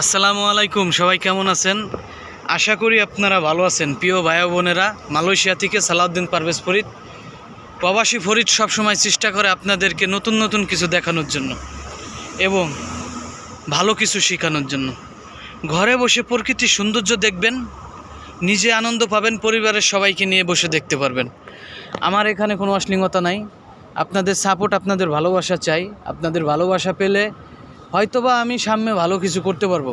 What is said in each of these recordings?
আসসালামু আলাইকুম, সবাই কেমন আছেন? আশা করি আপনারা ভালো আছেন। প্রিয় ভাই বোনেরা, মালয়েশিয়া থেকে সালাউদ্দিন পারভেজ ফরিদ। প্রবাসী ফরিদ সবসময় চেষ্টা করে আপনাদেরকে নতুন নতুন কিছু দেখানোর জন্য এবং ভালো কিছু শেখানোর জন্য। ঘরে বসে প্রকৃতির সৌন্দর্য দেখবেন, নিজে আনন্দ পাবেন, পরিবারের সবাইকে নিয়ে বসে দেখতে পারবেন। আমার এখানে কোনো অশ্লীলতা নাই। আপনাদের সাপোর্ট আপনাদের ভালোবাসা চাই। আপনাদের ভালোবাসা পেলে হয়তোবা আমি সামনে ভালো কিছু করতে পারব।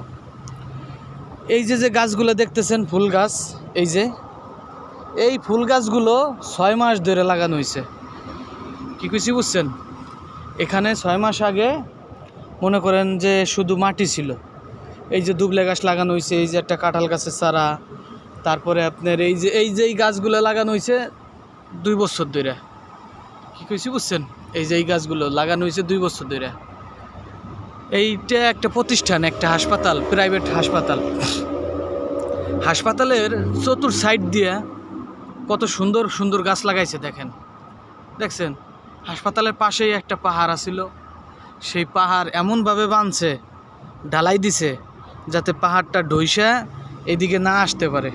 এই যে যে গাছগুলো দেখতেছেন, ফুল গাছ, এই যে, এই ফুল গাছগুলো ছয় মাস ধরে লাগানো হয়েছে কী কিছু বুঝছেন? এখানে ছয় মাস আগে মনে করেন যে শুধু মাটি ছিল। এই যে দুবলে গাছ লাগানো হয়েছে এই যে একটা কাঁঠাল গাছের চারা, তারপরে আপনার এই যে এই যে, এই গাছগুলো লাগানো হয়েছে দুই বছর ধরে। কী কইছি বুঝছেন? এই যে, এই গাছগুলো লাগানো হয়েছে দুই বছর ধরে। এইটা একটা প্রতিষ্ঠান, একটা হাসপাতাল প্রাইভেট হাসপাতাল। হাসপাতালের চতুর সাইড দিয়ে কত সুন্দর সুন্দর গাছ লাগাইছে, দেখেন। দেখছেন? হাসপাতালের পাশেই একটা পাহাড় আছিল। সেই পাহাড় এমনভাবে বাঁধছে ঢালাই দিছে, যাতে পাহাড়টা ঢইসা এদিকে না আসতে পারে।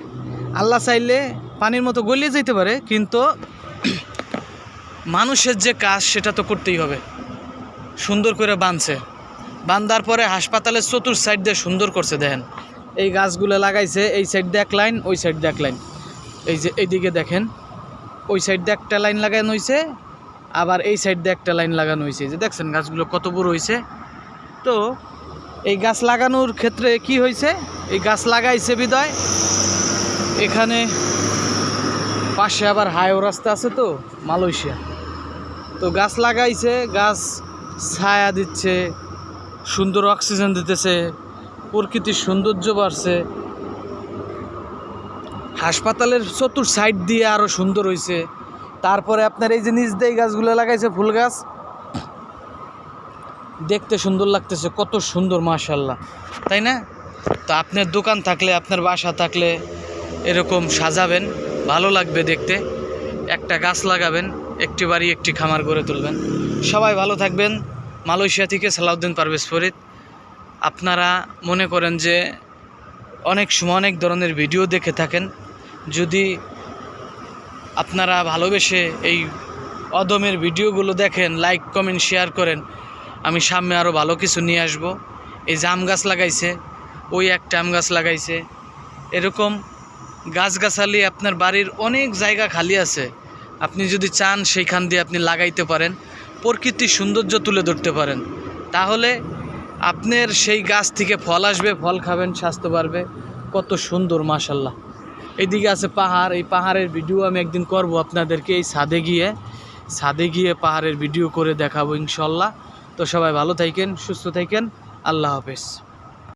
আল্লাহ চাইলে পানির মতো গলিয়ে যেতে পারে, কিন্তু মানুষের যে কাজ, সেটা তো করতেই হবে। সুন্দর করে বাঁধছে বান্ধার পরে হাসপাতালের চতুর সাইড দিয়ে সুন্দর করছে, দেখেন। এই গাছগুলো লাগাইছে, এই সাইড দিয়ে এক লাইন, ওই সাইড দিয়ে এক লাইন। এই যে এইদিকে দেখেন, ওই সাইড দিয়ে একটা লাইন লাগানো হয়েছে আবার এই সাইড দিয়ে একটা লাইন লাগানো হয়েছে যে দেখছেন গাছগুলো কত বড় হয়েছে তো এই গাছ লাগানোর ক্ষেত্রে কি হয়েছে এই গাছ লাগাইছে বিদায়। এখানে পাশে আবার হাইও রাস্তা আছে তো, মালয়েশিয়া। তো গাছ লাগাইছে, গাছ ছায়া দিচ্ছে সুন্দর অক্সিজেন দিতেছে, প্রকৃতির সৌন্দর্য বাড়ছে। হাসপাতালের চতুর সাইড দিয়ে আরও সুন্দর হয়েছে তারপরে আপনার এই যে নিজ দিয়ে গাছগুলো লাগাইছে, ফুল গাছ, দেখতে সুন্দর লাগতেছে, কত সুন্দর মাশাল্লাহ তাই না? তো আপনার দোকান থাকলে, আপনার বাসা থাকলে এরকম সাজাবেন, ভালো লাগবে দেখতে। একটা গাছ লাগাবেন, একটি বাড়ি, একটি খামার গড়ে তুলবেন। সবাই ভালো থাকবেন। মালয়েশিয়া থেকে সালাউদ্দিন পারভেজ ফরিদ। আপনারা মনে করেন যে অনেক সময় অনেক ধরনের ভিডিও দেখে থাকেন। যদি আপনারা ভালোবেসে এই অদমের ভিডিওগুলো দেখেন, লাইক, কমেন্ট, শেয়ার করেন, আমি সামনে আরও ভালো কিছু নিয়ে আসব। এই যে আম গাছ লাগাইছে, ওই একটা আম গাছ লাগাইছে। এরকম গাছগাছালি আপনার বাড়ির অনেক জায়গা খালি আছে। আপনি যদি চান, সেইখান দিয়ে আপনি লাগাইতে পারেন। প্রকৃতির সৌন্দর্য তুলে ধরতে পারেন। তাহলে আপনার সেই গাছ থেকে ফল আসবে, ফল খাবেন, স্বাস্থ্য বাড়বে। কত সুন্দর মাশাল্লাহ এদিকে আছে পাহাড়, এই পাহাড়ের ভিডিও আমি একদিন করব আপনাদেরকে, এই ছাদে গিয়ে। ছাদে গিয়ে পাহাড়ের ভিডিও করে দেখাবো ইনশাল্লাহ তো সবাই ভালো থাকেন, সুস্থ থাকেন। আল্লাহ হাফেজ।